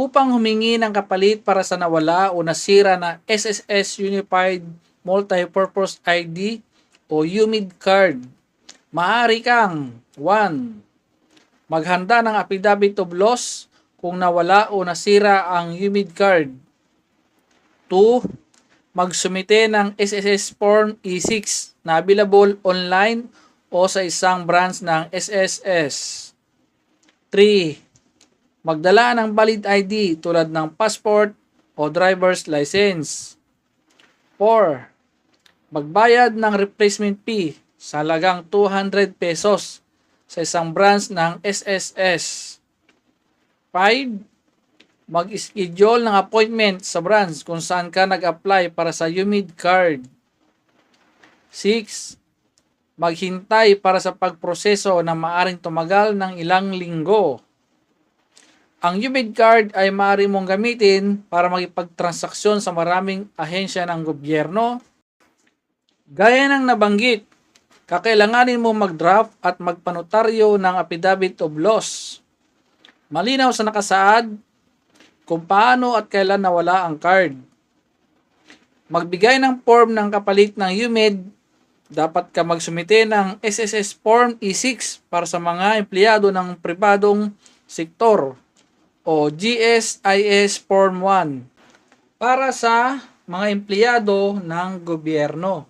upang humingi ng kapalit para sa nawala o nasira na SSS Unified Multipurpose ID o UMID card, maaari kang 1. Maghanda ng affidavit of loss kung nawala o nasira ang UMID card. 2. Magsumite ng SSS Form E6 na available online o sa isang branch ng SSS. 3. Magdala ng valid ID tulad ng passport o driver's license. 4. Magbayad ng replacement fee sa halagang 200 pesos sa isang branch ng SSS. 5. Mag-schedule ng appointment sa branch kung saan ka nag-apply para sa UMID card. 6. Maghintay para sa pagproseso na maaring tumagal ng ilang linggo. Ang UMID card ay maaari mong gamitin para makipagtransaksyon sa maraming ahensya ng gobyerno. Gaya ng nabanggit, kakailanganin mo mag-draft at magpanotaryo ng affidavit of loss. Malinaw sa nakasaad kung paano at kailan nawala ang card. Magbigay ng form ng kapalit ng UMID, dapat ka magsumite ng SSS Form E6 para sa mga empleyado ng pribadong sektor o GSIS Form 1 para sa mga empleyado ng gobyerno.